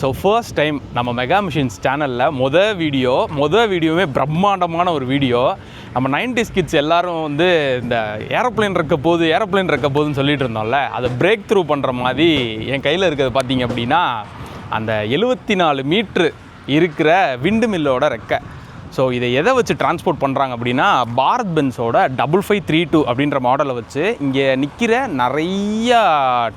So first time நம்ம mega machines சேனலில் முத வீடியோ முத வீடியோவே பிரம்மாண்டமான ஒரு வீடியோ நம்ம நைன்டிஸ் கிட்ஸ் எல்லாரும் வந்து இந்த ஏரோப்ளேன் இருக்க போது ஏரோப்ளேன் இருக்க போதுன்னு சொல்லிட்டு இருந்தோம்ல அதை பிரேக் த்ரூ பண்ணுற மாதிரி என் கையில் இருக்கிறது பார்த்தீங்க அப்படின்னா அந்த எழுபத்தி நாலு மீட்ரு இருக்கிற விண்டு மில்லோட ரெக்கை. ஸோ இதை எதை வச்சு டிரான்ஸ்போர்ட் பண்ணுறாங்க அப்படின்னா பாரத் பென்ஸோட டபுள் ஃபைவ் த்ரீ டூ அப்படின்ற மாடலை வச்சு இங்கே நிற்கிற நிறையா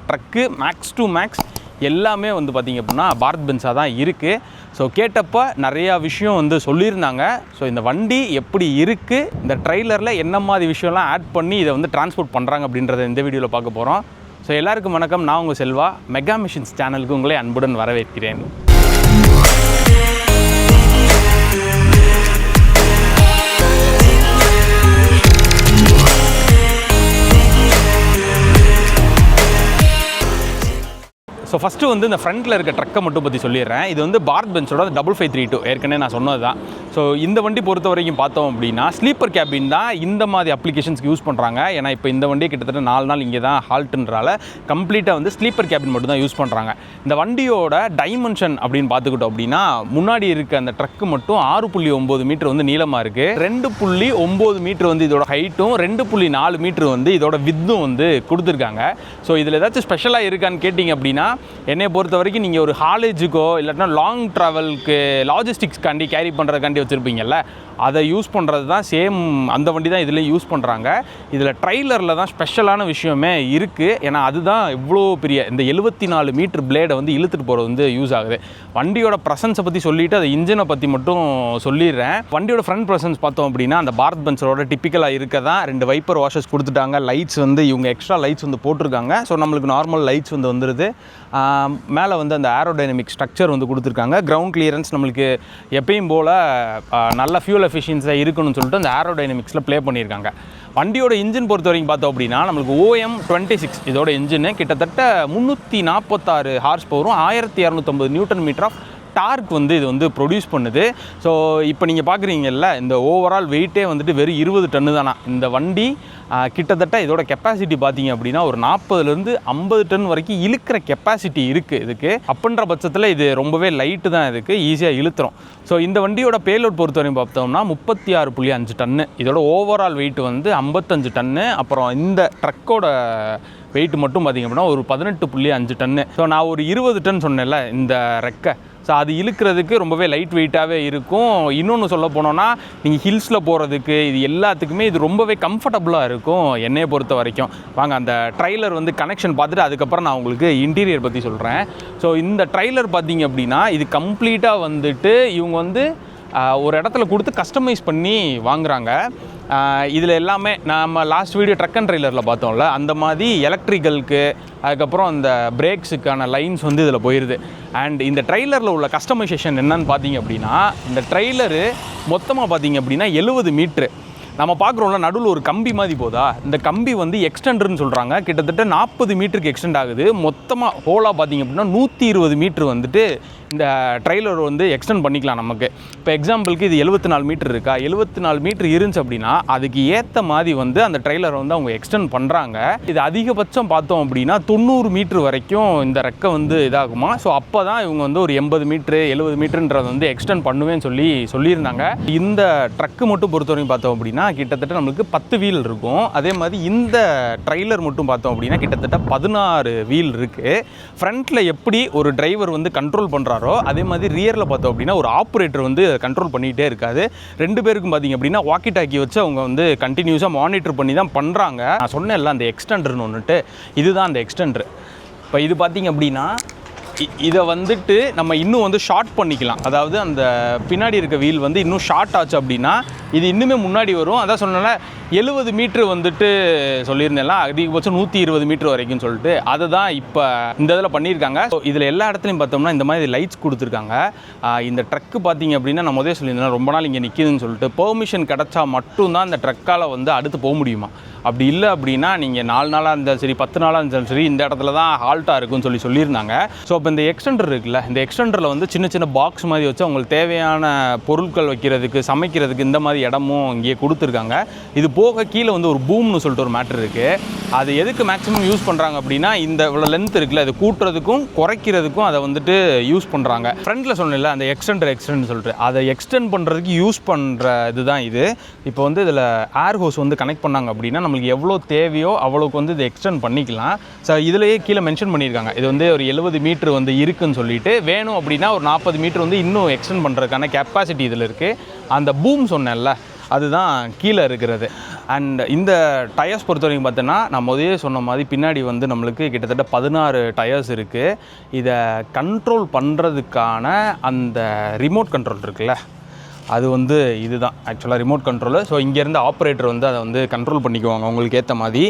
ட்ரக்கு மேக்ஸ் டு மேக்ஸ் எல்லாமே வந்து பார்த்திங்க அப்படின்னா பாரத் பென்ஸாக தான் இருக்குது ஸோ கேட்டப்போ நிறையா விஷயம் வந்து சொல்லியிருந்தாங்க. ஸோ இந்த வண்டி எப்படி இருக்குது இந்த ட்ரெய்லரில் என்ன மாதிரி விஷயம்லாம் ஆட் பண்ணி இதை வந்து டிரான்ஸ்போர்ட் பண்ணுறாங்க அப்படின்றத இந்த வீடியோவில் பார்க்க போகிறோம் ஸோ எல்லாருக்கும் வணக்கம். நான் உங்கள் செல்வா. மெகா மிஷின்ஸ் சேனலுக்கு உங்களே அன்புடன் வரவேற்கிறேன். ஸோ ஃபஸ்ட்டு வந்து இந்த ஃப்ரண்ட்டில் இருக்க ட்ரக்கை மட்டும் பற்றி சொல்லிடுறேன். இது வந்து பாரத் பென்ஸோட டபுள் ஃபைவ் த்ரீ டூ ஏற்கனவே நான் சொன்னது தான் ஸோ இந்த வண்டி பொறுத்த வரைக்கும் பார்த்தோம் அப்படின்னா ஸ்லீப்பர் கேபின் தான் இந்த மாதிரி அப்ளிகேஷன்ஸ்க்கு யூஸ் பண்ணுறாங்க ஏன்னா இப்போ இந்த வண்டி கிட்டத்தட்ட நாலு நாள் இங்கே தான் ஹால்ட்டுன்றால கம்ப்ளீட்டாக வந்து ஸ்லீப்பர் கேபின் மட்டும் தான் யூஸ் பண்ணுறாங்க இந்த வண்டியோட டைமென்ஷன் அப்படின்னு பார்த்துக்கிட்டோம் அப்படின்னா முன்னாடி இருக்க அந்த ட்ரக்கு மட்டும் ஆறு புள்ளி ஒம்பது மீட்டர் வந்து நீளமாக இருக்குது ரெண்டு புள்ளி ஒம்பது மீட்டர் வந்து இதோட ஹைட்டும் ரெண்டு புள்ளி நாலு மீட்டர் வந்து இதோட வித்தும் வந்து கொடுத்துருக்காங்க. ஸோ இதில் ஏதாச்சும் ஸ்பெஷலாக இருக்கான்னு கேட்டிங்க அப்படின்னா என்னை பொறுத்த வரைக்கும் நீங்கள் ஒரு காலேஜுக்கோ இல்லாட்டினா லாங் ட்ராவலுக்கு லாஜிஸ்டிக்ஸ்க்காண்டி கேரி பண்ணுறதுக்காண்டி வச்சுருப்பீங்கல்ல? அதை யூஸ் பண்ணுறது தான் சேம் அந்த வண்டி தான் இதுலேயும் யூஸ் பண்ணுறாங்க இதில் ட்ரைலரில் தான் ஸ்பெஷலான விஷயமே இருக்குது ஏன்னா அதுதான் இவ்வளோ பெரிய இந்த எழுபத்தி நாலு மீட்டர் பிளேடை வந்து இழுத்துட்டு போகிறது வந்து யூஸ் ஆகுது. வண்டியோட ப்ரெசன்ஸை பற்றி சொல்லிவிட்டு அதை இன்ஜினை பற்றி மட்டும் சொல்லிடுறேன். வண்டியோட ஃப்ரண்ட் ப்ரெசன்ஸ் பார்த்தோம் அப்படின்னா அந்த பாரத் பென்ஸரோட டிப்பிக்கலாக இருக்க தான் ரெண்டு வைப்பர் வாஷஸ் கொடுத்துட்டாங்க. லைட்ஸ் வந்து இவங்க எக்ஸ்ட்ரா லைட்ஸ் வந்து போட்டிருக்காங்க. ஸோ நம்மளுக்கு நார்மல் லைட்ஸ் வந்து வந்துடுது மேலே வந்து அந்த ஏரோடைனமிக் ஸ்ட்ரக்சர் வந்து கொடுத்துருக்காங்க. கிரவுண்ட் கிளியரன்ஸ் நம்மளுக்கு எப்பயும் போல் நல்ல ஃபியூல் எஃபிஷியன்ஸாக இருக்கணும்னு சொல்லிட்டு அந்த ஏரோடைனமிக்ஸில் ப்ளே பண்ணியிருக்காங்க. வண்டியோட இன்ஜின் பொறுத்த வரைக்கும் பார்த்தோம் அப்படின்னா நம்மளுக்கு ஓஎம் டுவெண்ட்டி சிக்ஸ் இதோட இன்ஜின் கிட்டத்தட்ட முந்நூற்றி நாற்பத்தாறு ஹார்ஸ் பவரும் ஆயிரத்தி இரநூத்தம்பது நியூட்டன் மீட்டர் ஆஃப் டார்க் வந்து இது வந்து ப்ரொடியூஸ் பண்ணுது. ஸோ இப்போ நீங்கள் பார்க்குறீங்கல்ல இந்த ஓவரால் வெயிட்டே வந்துட்டு வெறும் இருபது டன்னு தானா? இந்த வண்டி கிட்டத்தட்ட இதோட கெப்பாசிட்டி பார்த்தீங்க அப்படின்னா ஒரு நாற்பதுலேருந்து ஐம்பது டன் வரைக்கும் இழுக்கிற கெப்பாசிட்டி இருக்குது இதுக்கு. அப்படின்ற பட்சத்தில் இது ரொம்பவே லைட்டு தான் இதுக்கு ஈஸியாக இழுத்துரும். ஸோ இந்த வண்டியோட பேலோட் பொறுத்தவரையும் பார்த்தோம்னா முப்பத்தி ஆறு புள்ளி அஞ்சு டன்னு இதோட ஓவரால் வெயிட் வந்து ஐம்பத்தஞ்சு டன்னு அப்புறம் இந்த ட்ரக்கோட வெயிட் மட்டும் பார்த்திங்க அப்படின்னா ஒரு பதினெட்டு புள்ளி அஞ்சு டன்னு ஸோ நான் ஒரு இருபது டன் சொன்னேன்ல இந்த ரெக்கை ஸோ அது இழுக்கிறதுக்கு ரொம்பவே லைட் வெயிட்டாகவே இருக்கும். இன்னொன்று சொல்ல போனோன்னா நீங்கள் ஹில்ஸில் போகிறதுக்கு இது எல்லாத்துக்குமே இது ரொம்பவே கம்ஃபர்டபுளாக இருக்கும் என்னையை பொறுத்த வரைக்கும். வாங்க அந்த ட்ரைலர் வந்து கனெக்ஷன் பார்த்துட்டு அதுக்கப்புறம் நான் உங்களுக்கு இன்டீரியர் பற்றி சொல்கிறேன் ஸோ இந்த ட்ரைலர் பார்த்தீங்க அப்படின்னா இது கம்ப்ளீட்டாக வந்துட்டு இவங்க வந்து ஒரு இடத்துல கொடுத்து கஸ்டமைஸ் பண்ணி வாங்குறாங்க. இதில் எல்லாமே நம்ம லாஸ்ட் வீடியோ ட்ரக் அண்ட் ட்ரெய்லரில் பார்த்தோம்ல அந்த மாதிரி எலக்ட்ரிக்கலுக்கு அதுக்கப்புறம் அந்த பிரேக்ஸுக்கான லைன்ஸ் வந்து இதில் போயிடுது அண்ட் இந்த ட்ரெய்லரில் உள்ள கஸ்டமைசேஷன் என்னன்னு பார்த்தீங்க அப்படின்னா இந்த ட்ரெய்லரு மொத்தமாக பார்த்தீங்க அப்படின்னா எழுபது மீட்ரு நம்ம பார்க்குறோம்ல நடுவில் ஒரு கம்பி மாதிரி போதா? இந்த கம்பி வந்து எக்ஸ்டெண்டர்னு சொல்கிறாங்க கிட்டத்தட்ட நாற்பது மீட்டருக்கு எக்ஸ்டெண்ட் ஆகுது. மொத்தமாக ஹோலாக பார்த்தீங்க அப்படின்னா நூற்றி இருபது மீட்ரு வந்துட்டு இந்த ட்ரெய்லர் வந்து எக்ஸ்டெண்ட் பண்ணிக்கலாம் நமக்கு. இப்போ எக்ஸாம்பிளுக்கு இது எழுபத்தி நாலு மீட்டர் இருக்கா? எழுபத்தி நாலு மீட்ரு இருந்துச்சு அப்படின்னா அதுக்கு ஏற்ற மாதிரி வந்து அந்த ட்ரெய்லரை வந்து அவங்க எக்ஸ்டெண்ட் பண்ணுறாங்க இது அதிகபட்சம் பார்த்தோம் அப்படின்னா தொண்ணூறு மீட்ரு வரைக்கும் இந்த ரெக்கை வந்து இதாகுமா? ஸோ அப்போ தான் இவங்க வந்து ஒரு எண்பது மீட்ரு எழுபது மீட்ருன்றதை வந்து எக்ஸ்டெண்ட் பண்ணுவேன்னு சொல்லி சொல்லியிருந்தாங்க. இந்த ட்ரக்கு மட்டும் பொறுத்தவரைக்கும் பார்த்தோம் அப்படின்னா கிட்டத்தட்ட நம்மளுக்கு பத்து வீல் இருக்கும். அதே மாதிரி இந்த ட்ரைலர் மட்டும் பார்த்தோம் அப்படின்னா கிட்டத்தட்ட பதினாறு வீல் இருக்குது ஃப்ரண்ட்டில் எப்படி ஒரு டிரைவர் வந்து கண்ட்ரோல் பண்ணுறாரோ அதே மாதிரி ரியரில் பார்த்தோம் அப்படின்னா ஒரு ஆப்ரேட்டர் வந்து கண்ட்ரோல் பண்ணிகிட்டே இருக்காது ரெண்டு பேருக்கும் பார்த்தீங்க அப்படின்னா வாக்கி டாக்கி வச்சு அவங்க வந்து கண்டினியூஸாக மானிட்டர் பண்ணி தான் பண்ணுறாங்க நான் சொன்னேன்ல அந்த எக்ஸ்டெண்டர்னு ஒன்றுட்டு இதுதான் அந்த எக்ஸ்டெண்டர் இப்போ இது பார்த்தீங்க அப்படின்னா இதை வந்துட்டு நம்ம இன்னும் வந்து ஷார்ட் பண்ணிக்கலாம். அதாவது அந்த பின்னாடி இருக்க வீல் வந்து இன்னும் ஷார்ட் ஆச்சு அப்படின்னா இது இன்னுமே முன்னாடி வரும். அதான் சொன்னேன்னா எழுபது மீட்ரு வந்துட்டு சொல்லியிருந்தேன்ல அதிகபட்சம் நூற்றி இருபது மீட்ரு வரைக்கும் சொல்லிட்டு. அதை தான் இப்போ இந்த இதில் பண்ணியிருக்காங்க. ஸோ இதில் எல்லா இடத்துலையும் பார்த்தோம்னா இந்த மாதிரி லைட்ஸ் கொடுத்துருக்காங்க. இந்த ட்ரக்கு பார்த்தீங்க அப்படின்னா நான் முதல்ல சொல்லியிருந்தேன் ரொம்ப நாள் இங்கே நிற்கிதுன்னு சொல்லிட்டு பெர்மிஷன் கிடச்சா மட்டும்தான் இந்த ட்ரக்கால் வந்து அடுத்து போக முடியுமா? அப்படி இல்லை அப்படின்னா நீங்கள் நாலு நாளாக இருந்தாலும் சரி பத்து நாளாக இருந்தாலும் சரி இந்த இடத்துல தான் ஹால்ட்டாக இருக்கும்னு சொல்லி சொல்லியிருந்தாங்க. ஸோ இப்போ இந்த எக்ஸ்டெண்டர் இருக்குல்ல இந்த எக்ஸ்டெண்டரில் வந்து சின்ன சின்ன பாக்ஸ் மாதிரி வச்சு அவங்களுக்கு தேவையான பொருட்கள் வைக்கிறதுக்கு சமைக்கிறதுக்கு இந்த மாதிரி இடமும் இங்கேயே கொடுத்துருக்காங்க. இது போக கீழே வந்து ஒரு பூம்னு சொல்லிட்டு ஒரு மேட்ரு இருக்குது அது எதுக்கு மேக்ஸிமம் யூஸ் பண்ணுறாங்க அப்படின்னா இந்த இவ்வளோ லென்த் இருக்குல்ல அது கூட்டுறதுக்கும் குறைக்கிறதுக்கும் அதை வந்துட்டு யூஸ் பண்ணுறாங்க ஃப்ரண்ட்டில் சொன்னேன்ல அந்த எக்ஸ்டெண்டர் எக்ஸ்டெண்ட் சொல்லிட்டு. அதை எக்ஸ்டெண்ட் பண்ணுறதுக்கு யூஸ் பண்ணுற இதுதான் இது. இப்போ வந்து இதில் ஏர் ஹோஸ் வந்து கனெக்ட் பண்ணாங்க அப்படின்னா நம்மளுக்கு எவ்வளோ தேவையோ அவ்வளோக்கு வந்து இதை எக்ஸ்டெண்ட் பண்ணிக்கலாம். ஸோ இதுலேயே கீழே மென்ஷன் பண்ணியிருக்காங்க. இது வந்து ஒரு எழுபது மீட்ரு வந்து இருக்குன்னு சொல்லிட்டு வேணும் அப்படின்னா ஒரு நாற்பது மீட்ரு வந்து இன்னும் எக்ஸ்டெண்ட் பண்ணுறதுக்கான கெப்பாசிட்டி இதில் இருக்குது அந்த பூம் சொன்னேன்ல அதுதான் கீழே இருக்கிறது. அண்ட் இந்த டயர்ஸ் பொறுத்த வரைக்கும் பார்த்தோன்னா நான் முதலே சொன்ன மாதிரி பின்னாடி வந்து நம்மளுக்கு கிட்டத்தட்ட பதினாறு டயர்ஸ் இருக்குது இதை கண்ட்ரோல் பண்ணுறதுக்கான அந்த ரிமோட் கண்ட்ரோல் இருக்குல்ல அது வந்து இதுதான். ஆக்சுவலாக ரிமோட் கண்ட்ரோலு ஸோ இங்கேருந்து ஆப்ரேட்டர் வந்து அதை வந்து கண்ட்ரோல் பண்ணிக்குவாங்க. உங்களுக்கு ஏற்ற மாதிரி.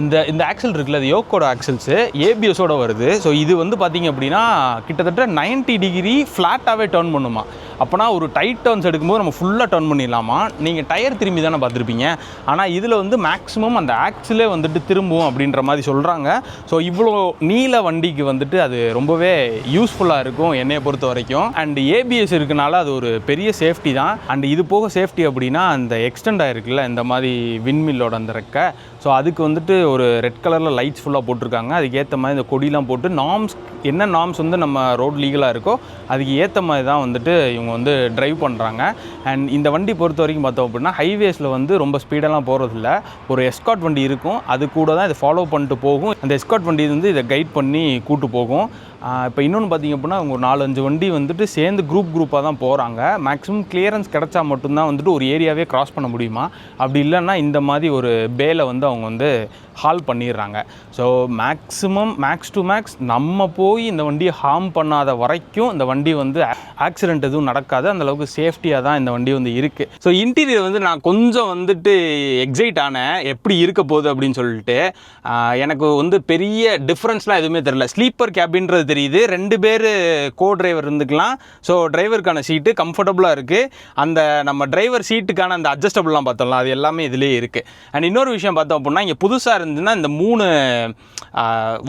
இந்த இந்த ஆக்சல் இருக்குல்ல அது யோக்கோட ஆக்சல்ஸு ஏபிஎஸோட வருது. ஸோ இது வந்து பார்த்தீங்க அப்படின்னா கிட்டத்தட்ட 90 டிகிரி ஃப்ளாட்டாகவே டேர்ன் பண்ணுமா. அப்போனா ஒரு டைட் டர்ன்ஸ் எடுக்கும்போது நம்ம ஃபுல்லாக டர்ன் பண்ணிடலாமா? நீங்கள் டயர் திரும்பி தானே பார்த்துருப்பீங்க. ஆனால் இதில் வந்து மேக்ஸிமம் அந்த ஆக்சிலே வந்துட்டு திரும்பும் அப்படின்ற மாதிரி சொல்கிறாங்க ஸோ இவ்வளோ நீல வண்டிக்கு வந்துட்டு அது ரொம்பவே யூஸ்ஃபுல்லாக இருக்கும் என்னையை பொறுத்த வரைக்கும். அண்ட் ஏபிஎஸ் இருக்கனால அது ஒரு பெரிய சேஃப்டி தான். அண்ட் இது போக சேஃப்டி அப்படின்னா அந்த எக்ஸ்டெண்ட் ஆகிருக்குல்ல இந்த மாதிரி விண்மில்லோட அந்த ரெக்கை. ஸோ அதுக்கு வந்துட்டு ஒரு ரெட் கலரில் லைட்ஸ் ஃபுல்லாக போட்டிருக்காங்க. அதுக்கேற்ற மாதிரி இந்த கொடிலாம் போட்டு நார்ம்ஸ் என்ன நார்ம்ஸ் வந்து நம்ம ரோட் லீகலாக இருக்கோ அதுக்கு ஏற்ற மாதிரி தான் வந்துட்டு இவங்க வந்து டிரைவ் பண்ணுறாங்க அண்ட் இந்த வண்டி பொறுத்த வரைக்கும் பார்த்தோம் அப்படின்னா ஹைவேஸில் வந்து ரொம்ப ஸ்பீடெல்லாம் போகிறதில்ல ஒரு எஸ்காட் வண்டி இருக்கும். அது கூட தான் இதை ஃபாலோ பண்ணிட்டு போகும். அந்த எஸ்காட் வண்டி வந்து இதை கைட் பண்ணி கூட்டு போகும். இப்போ இன்னொன்று பார்த்தீங்க அப்படின்னா அவங்க ஒரு நாலஞ்சு வண்டி வந்துட்டு சேர்ந்து குரூப் குரூப்பாக தான் போகிறாங்க மேக்ஸிமம் கிளியரன்ஸ் கிடச்சா மட்டும்தான் வந்துட்டு ஒரு ஏரியாவே க்ராஸ் பண்ண முடியுமா? அப்படி இல்லைன்னா இந்த மாதிரி ஒரு பேலை வந்து அவங்க வந்து ஹால் பண்ணிடுறாங்க. So maximum max to max நம்ம போய் இந்த வண்டியை ஹார்ம் பண்ணாத வரைக்கும் இந்த வண்டி வந்து ஆக்சிடென்ட் எதுவும் நடக்காது. அந்த அளவுக்கு சேஃப்டியாக தான் இந்த வண்டி வந்து இருக்குது ஸோ இன்டீரியர் வந்து நான் கொஞ்சம் வந்துட்டு எக்ஸைட் ஆனேன். எப்படி இருக்க போகுது அப்படின்னு சொல்லிட்டு. எனக்கு வந்து பெரிய டிஃப்ரென்ஸ்லாம் எதுவுமே தெரியல. ஸ்லீப்பர் கேபின்றது தெரியுது. ரெண்டு பேர் கோ டிரைவர் இருந்துக்கலாம். ஸோ டிரைவருக்கான சீட்டு கம்ஃபர்டபுளாக இருக்குது அந்த நம்ம டிரைவர் சீட்டுக்கான அந்த அட்ஜஸ்டபிள்லாம் பார்த்தோம்ல அது எல்லாமே இதுலேயே இருக்குது அண்ட் இன்னொரு விஷயம் பார்த்தோம் அப்படின்னா இங்கே புதுசாக இருந்துன்னா இந்த மூணு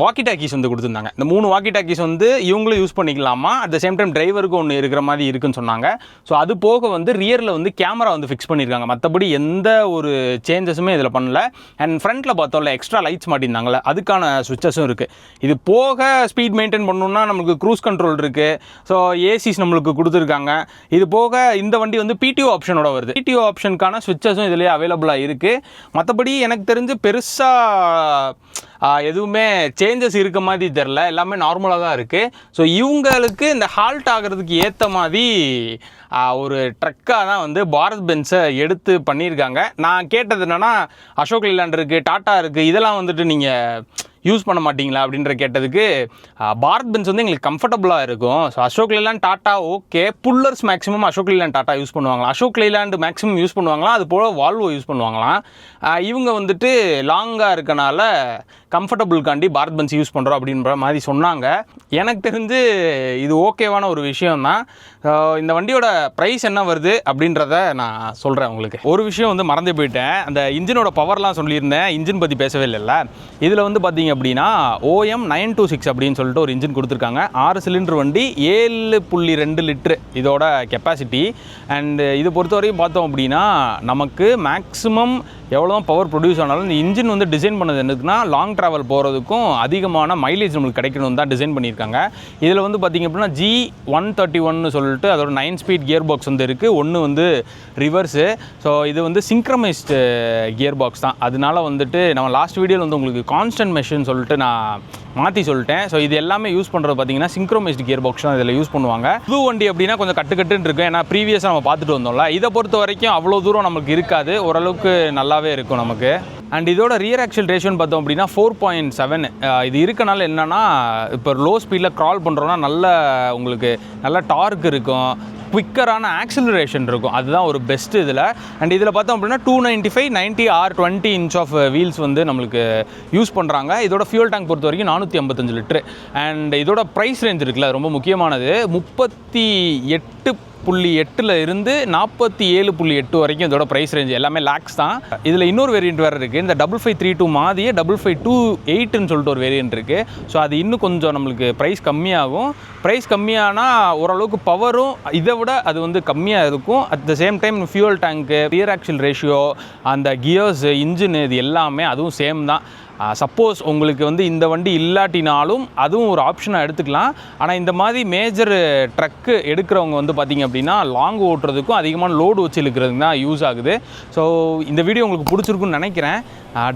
வாக்கி டாக்கீஸ் வந்து கொடுத்துருந்தாங்க. இந்த மூணு வாக்கி டாக்கீஸ் வந்து இவங்களும் யூஸ் பண்ணிக்கலாமா? அட் த சேம் டைம் டிரைவருக்கு ஒன்று இருக்கிற மாதிரி இருக்குன்னு சொன்னாங்க. ஸோ அது போக வந்து ரியரில் வந்து கேமரா வந்து ஃபிக்ஸ் பண்ணியிருக்காங்க மற்றபடி எந்த ஒரு சேஞ்சஸுமே இதில் பண்ணல. அண்ட் ஃப்ரண்ட்டில் பார்த்தோம்ல எக்ஸ்ட்ரா லைட்ஸ் மாட்டியிருந்தாங்களே அதுக்கான சுவிச்சஸும் இருக்குது இது போக ஸ்பீட் மெயின்டைன் பண்ணணும்னா நமக்கு க்ரூஸ் கண்ட்ரோல் இருக்குது ஸோ ஏசிஸ் நம்மளுக்கு கொடுத்துருக்காங்க. இது போக இந்த வண்டி வந்து பிடிஓ ஆப்ஷனோட வருது. பிடிஓ ஆப்ஷனுக்கான சுவிச்சஸும் இதிலே அவைலபிளாக இருக்குது மற்றபடி எனக்கு தெரிஞ்சு பெருசாக எதுவுமே சேஞ்சஸ் இருக்க மாதிரி தெரில எல்லாமே நார்மலாக தான் இருக்குது ஸோ இவங்களுக்கு இந்த ஹால்ட் ஆகிறதுக்கு ஏற்ற மாதிரி ஒரு ட்ரக்காக தான் வந்து பாரத் பென்ஸை எடுத்து பண்ணியிருக்காங்க. நான் கேட்டது என்னென்னா அசோக் லேலாண்ட் இருக்குது டாட்டா இருக்குது இதெல்லாம் வந்துட்டு நீங்கள் யூஸ் பண்ண மாட்டீங்களா அப்படின்ற கேட்டதுக்கு பாரத் பென்ஸ் வந்து எங்களுக்கு கம்ஃபர்டபுளாக இருக்கும். So Ashok Leyland Tata okay. Pullers maximum Ashok Leyland Tata use பண்ணுவாங்களா அசோக் லேலாண்ட் மேக்ஸிமம் யூஸ் பண்ணுவாங்களா அது போல் வால்வோ யூஸ் பண்ணுவாங்களாம். இவங்க வந்துட்டு லாங்காக இருக்கனால கம்ஃபர்டபுள்காண்டி பாரத் பென்ஸ் யூஸ் பண்ணுறோம் அப்படின்ற மாதிரி சொன்னாங்க. எனக்கு தெரிஞ்சு இது ஓகேவான ஒரு விஷயம் தான் இந்த வண்டியோட ப்ரைஸ் என்ன வருது அப்படின்றத நான் சொல்கிறேன் உங்களுக்கு. ஒரு விஷயம் வந்து மறந்து போயிட்டேன். அந்த இன்ஜினோட பவர்லாம் சொல்லியிருந்தேன். இன்ஜின் பற்றி பேசவே இல்லைல்ல. இதில் வந்து பார்த்தீங்க அப்படின்னா ஓஎம் நைன் டூ சிக்ஸ் அப்படின்னு சொல்லிட்டு ஒரு இன்ஜின் கொடுத்துருக்காங்க. ஆறு சிலிண்டர் வண்டி ஏழு புள்ளி ரெண்டு லிட்ரு இதோட கெப்பாசிட்டி அண்ட் இது பொறுத்தவரையும் பார்த்தோம் அப்படின்னா நமக்கு மேக்ஸிமம் எவ்வளோ பவர் ப்ரொடியூஸ் ஆனாலும் இந்த இன்ஜின் வந்து டிசைன் பண்ணது என்னதுன்னா லாங் ட்ராவல் போகிறதுக்கும் அதிகமான மைலேஜ் நம்மளுக்கு கிடைக்கணும் தான் டிசைன் பண்ணியிருக்காங்க. இதில் வந்து பார்த்திங்க அப்படின்னா ஜி ஒன் தேர்ட்டி ஒன்னு சொல்லிட்டு அதோட நைன் ஸ்பீட் கியர் பாக்ஸ் வந்து இருக்குது ஒன்று வந்து ரிவர்ஸு ஸோ இது வந்து சிங்க்ரமைஸ்டு கியர் பாக்ஸ் தான். அதனால வந்துட்டு நம்ம லாஸ்ட் வீடியோவில் வந்து உங்களுக்கு கான்ஸ்டன்ட் மெஷின் சொல்லிட்டு நான் மாற்றி சொல்லிட்டேன். ஸோ இது எல்லாமே யூஸ் பண்ணுறது பார்த்தீங்கன்னா சிங்க்ரோமைஸ்டு கியர் பாக்ஸ் தான் இதில் யூஸ் பண்ணுவாங்க. புது வண்டி அப்படின்னா கொஞ்சம் கட்டுக்கட்டுன்னு இருக்கும் ஏன்னா ப்ரீவியஸாக நம்ம பார்த்துட்டு வந்தோம்ல. இதை பொறுத்த வரைக்கும் அவ்வளோ தூரம் நமக்கு இருக்காது. ஓரளவுக்கு நல்லாவே இருக்கும் நமக்கு. அண்ட் இதோட ரியர் ஆக்சல் ரேஷியோன்னு பார்த்தோம் அப்படின்னா ஃபோர் பாயிண்ட் செவன் இது இருக்கனால என்னன்னா இப்போ லோ ஸ்பீடில் க்ரால் பண்ணுறோன்னா நல்ல உங்களுக்கு நல்ல டார்க் இருக்கும். குவிக்கரான ஆக்சிலரேஷன் இருக்கும். அதுதான் ஒரு பெஸ்ட் இதில். அண்ட் இதில் பார்த்தோம் அப்படின்னா two ninety five ninety R twenty inch of wheels வந்து நம்மளுக்கு யூஸ் பண்ணுறாங்க இதோட ஃபியூல் டேங்க் பொறுத்த வரைக்கும் நானூற்றி ஐம்பத்தஞ்சு லிட்ரு அண்ட் இதோட ப்ரைஸ் ரேஞ்ச் இருக்குல்ல ரொம்ப முக்கியமானது. முப்பத்தி எட்டு புள்ளி எட்டில் இருந்து நாற்பத்தி ஏழு புள்ளி எட்டு வரைக்கும் இதோட ப்ரைஸ் ரேஞ்ச் எல்லாமே லேக்ஸ் தான். இதில் இன்னொரு வேரியண்ட் வேறு இருக்குது இந்த டபுள் ஃபைவ் த்ரீ டூ மாதிரியே டபுள் ஃபைவ் டூ எயிட்னு சொல்லிட்டு ஒரு வேரியண்ட் இருக்குது ஸோ அது இன்னும் கொஞ்சம் நம்மளுக்கு ப்ரைஸ் கம்மியாகும். ப்ரைஸ் கம்மியானால் ஓரளவுக்கு பவரும் இதை விட அது வந்து கம்மியாக இருக்கும். At the same time fuel tank rear axle ratio அந்த கியர்ஸ் இன்ஜின் இது எல்லாமே அதுவும் சேம் தான். சப்போஸ் உங்களுக்கு வந்து இந்த வண்டி இல்லாட்டினாலும் அதுவும் ஒரு ஆப்ஷனாக எடுத்துக்கலாம். ஆனால் இந்த மாதிரி மேஜர் ட்ரக்கு எடுக்கிறவங்க வந்து பார்த்திங்க அப்படின்னா லாங் ஓட்டுறதுக்கும் அதிகமான லோடு வச்சு இழுக்கிறதுக்கு தான் யூஸ் ஆகுது. ஸோ இந்த வீடியோ உங்களுக்கு பிடிச்சிருக்குன்னு நினைக்கிறேன்.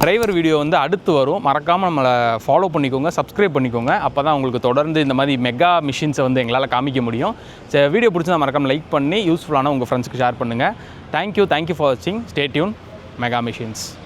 டிரைவர் வீடியோ வந்து அடுத்து வரும். மறக்காமல் நம்மளை ஃபாலோ பண்ணிக்கோங்க சப்ஸ்கிரைப் பண்ணிக்கோங்க. அப்போ தான் உங்களுக்கு தொடர்ந்து இந்த மாதிரி மெகா மிஷின்ஸை வந்து எங்களால் காமிக்க முடியும். ஸோ வீடியோ பிடிச்சா மறக்காமல் லைக் பண்ணி யூஸ்ஃபுல்லான உங்கள் ஃப்ரெண்ட்ஸ்க்கு ஷேர் பண்ணுங்கள் thank you thank you for வாட்சிங் ஸ்டேட்யூன் மெகா மிஷின்ஸ்